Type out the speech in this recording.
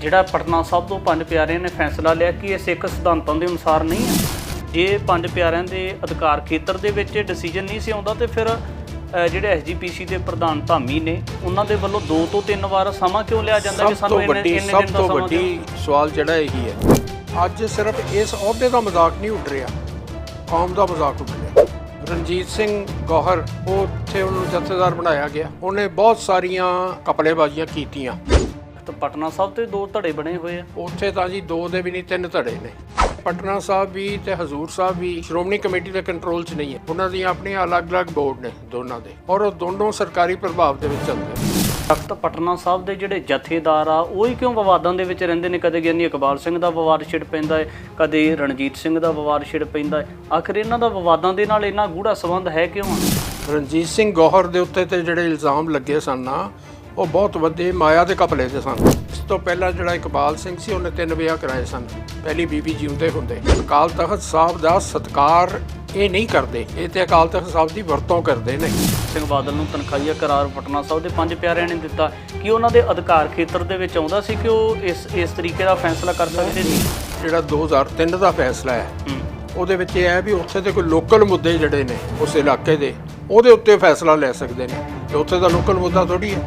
ਜਿਹੜਾ ਪਟਨਾ ਸਾਹਿਬ ਤੋਂ ਪੰਜ ਪਿਆਰਿਆਂ ਨੇ ਫੈਸਲਾ ਲਿਆ ਕਿ ਇਹ ਸਿੱਖ ਸਿਧਾਂਤਾਂ ਦੇ ਅਨੁਸਾਰ ਨਹੀਂ ਹੈ। ਜੇ ਪੰਜ ਪਿਆਰਿਆਂ ਦੇ ਅਧਿਕਾਰ ਖੇਤਰ ਦੇ ਵਿੱਚ ਡਿਸੀਜਨ ਨਹੀਂ ਸੀ ਆਉਂਦਾ ਤੇ ਫਿਰ ਜਿਹੜੇ ਐਸਜੀਪੀਸੀ ਦੇ ਪ੍ਰਧਾਨ ਧਾਮੀ ਨੇ ਉਹਨਾਂ ਦੇ ਵੱਲੋਂ ਦੋ ਤੋਂ ਤਿੰਨ ਵਾਰ ਸਮਾਂ ਕਿਉਂ ਲਿਆ ਜਾਂਦਾ ਕਿ ਸਭ ਸਾਨੂੰ ਤੋਂ ਇੰਨੇ ਇੰਨੇ ਸਭ ਦਿਨ ਦਾ ਤੋਂ ਸਮਾਂ ਵੱਡੀ ਸਵਾਲ ਜਿਹੜਾ ਇਹੀ ਹੈ। ਅੱਜ ਸਿਰਫ ਇਸ ਅਹੁਦੇ ਦਾ ਮਜ਼ਾਕ ਨਹੀਂ ਉੱਡ ਰਿਹਾ ਕੌਮ ਦਾ ਮਜ਼ਾਕ ਉੱਡ ਰਿਹਾ। ਰਣਜੀਤ ਸਿੰਘ ਗੌਹਰ ਉਹ ਉੱਥੇ ਉਹਨੂੰ ਜਥੇਦਾਰ ਬਣਾਇਆ ਗਿਆ। ਉਹਨੇ ਬਹੁਤ ਸਾਰੀਆਂ ਕਪੜੇਬਾਜ਼ੀਆਂ ਕੀਤੀਆਂ। ਤਾਂ ਪਟਨਾ ਸਾਹਿਬ ਤੇ ਦੋ ਧੜੇ ਬਣੇ ਹੋਏ ਆ। ਉੱਥੇ ਤਾਂ ਜੀ ਦੋ ਦੇ ਵੀ ਨਹੀਂ ਤਿੰਨ ਧੜੇ ਨੇ। ਪਟਨਾ ਸਾਹਿਬ ਵੀ ਤੇ ਹਜ਼ੂਰ ਸਾਹਿਬ ਵੀ ਸ਼੍ਰੋਮਣੀ ਕਮੇਟੀ ਦੇ ਕੰਟਰੋਲ 'ਚ ਨਹੀਂ ਹੈ। ਉਹਨਾਂ ਦੀਆਂ ਆਪਣੀਆਂ ਅਲੱਗ-ਅਲੱਗ ਬੋਰਡ ਨੇ ਦੋਨਾਂ ਦੇ। ਔਰ ਉਹ ਦੋਨੋਂ ਸਰਕਾਰੀ ਪ੍ਰਭਾਵ ਦੇ ਵਿੱਚ ਚੱਲਦੇ ਨੇ। ਤਖਤ ਪਟਨਾ ਸਾਹਿਬ ਦੇ ਜਿਹੜੇ ਜਥੇਦਾਰ ਆ ਉਹ ਹੀ ਕਿਉਂ ਵਿਵਾਦਾਂ ਦੇ ਵਿੱਚ ਰਹਿੰਦੇ ਨੇ? ਕਦੇ ਗਿਆਨੀ ਇਕਬਾਲ ਸਿੰਘ ਦਾ ਵਿਵਾਦ ਛਿੜ ਪੈਂਦਾ ਹੈ ਕਦੇ ਰਣਜੀਤ ਸਿੰਘ ਦਾ ਵਿਵਾਦ ਛਿੜ ਪੈਂਦਾ ਹੈ। ਆਖਰ ਇਹਨਾਂ ਦਾ ਵਿਵਾਦਾਂ ਦੇ ਨਾਲ ਇੰਨਾ ਗੂੜਾ ਸੰਬੰਧ ਹੈ ਕਿਉਂ? ਰਣਜੀਤ ਸਿੰਘ ਗੌਹਰ ਦੇ ਉੱਤੇ ਤੇ ਜਿਹੜੇ ਇਲਜ਼ਾਮ ਲੱਗੇ ਸਨ ਨਾ ਉਹ ਬਹੁਤ ਵੱਡੇ ਮਾਇਆ ਦੇ ਕਪਲੇ ਦੇ ਸਨ। ਇਸ ਤੋਂ ਪਹਿਲਾਂ ਜਿਹੜਾ ਇਕਬਾਲ ਸਿੰਘ ਸੀ ਉਹਨੇ ਤਿੰਨ ਵਿਆਹ ਕਰਾਏ ਸਨ। ਪਹਿਲੀ ਬੀਬੀ ਜਿਉਂਦੇ ਹੁੰਦੇ। ਅਕਾਲ ਤਖਤ ਸਾਹਿਬ ਦਾ ਸਤਕਾਰ ਇਹ ਨਹੀਂ ਕਰਦੇ। ਇਹ ਤੇ ਅਕਾਲ ਤਖਤ ਸਾਹਿਬ ਦੀ ਵਰਤੋਂ ਕਰਦੇ ਨੇ। ਸਿੰਘ ਬਾਦਲ ਨੂੰ ਤਨਖਾਹੀਆ ਕਰਾਰ ਪਟਨਾ ਸਾਹਿਬ ਦੇ ਪੰਜ ਪਿਆਰਿਆਂ ਨੇ ਦਿੱਤਾ। ਕਿ ਉਹਨਾਂ ਦੇ ਅਧਿਕਾਰ ਖੇਤਰ ਦੇ ਵਿੱਚ ਆਉਂਦਾ ਸੀ ਕਿ ਉਹ ਇਸ ਇਸ ਤਰੀਕੇ ਦਾ ਫੈਸਲਾ ਕਰ ਸਕਦੇ ਸੀ? ਜਿਹੜਾ 2003 ਦਾ ਫੈਸਲਾ ਹੈ। ਉਹਦੇ ਵਿੱਚ ਇਹ ਹੈ ਵੀ ਉੱਥੇ ਦੇ ਕੋਈ ਲੋਕਲ ਮੁੱਦੇ ਜਿਹੜੇ ਨੇ ਉਸ ਇਲਾਕੇ ਦੇ ਉਹਦੇ ਉੱਤੇ ਫੈਸਲਾ ਲੈ ਸਕਦੇ ਨੇ। ਤੇ ਉੱਥੇ ਦਾ ਲੋਕਲ ਮੁੱਦਾ ਥੋੜੀ ਹੈ।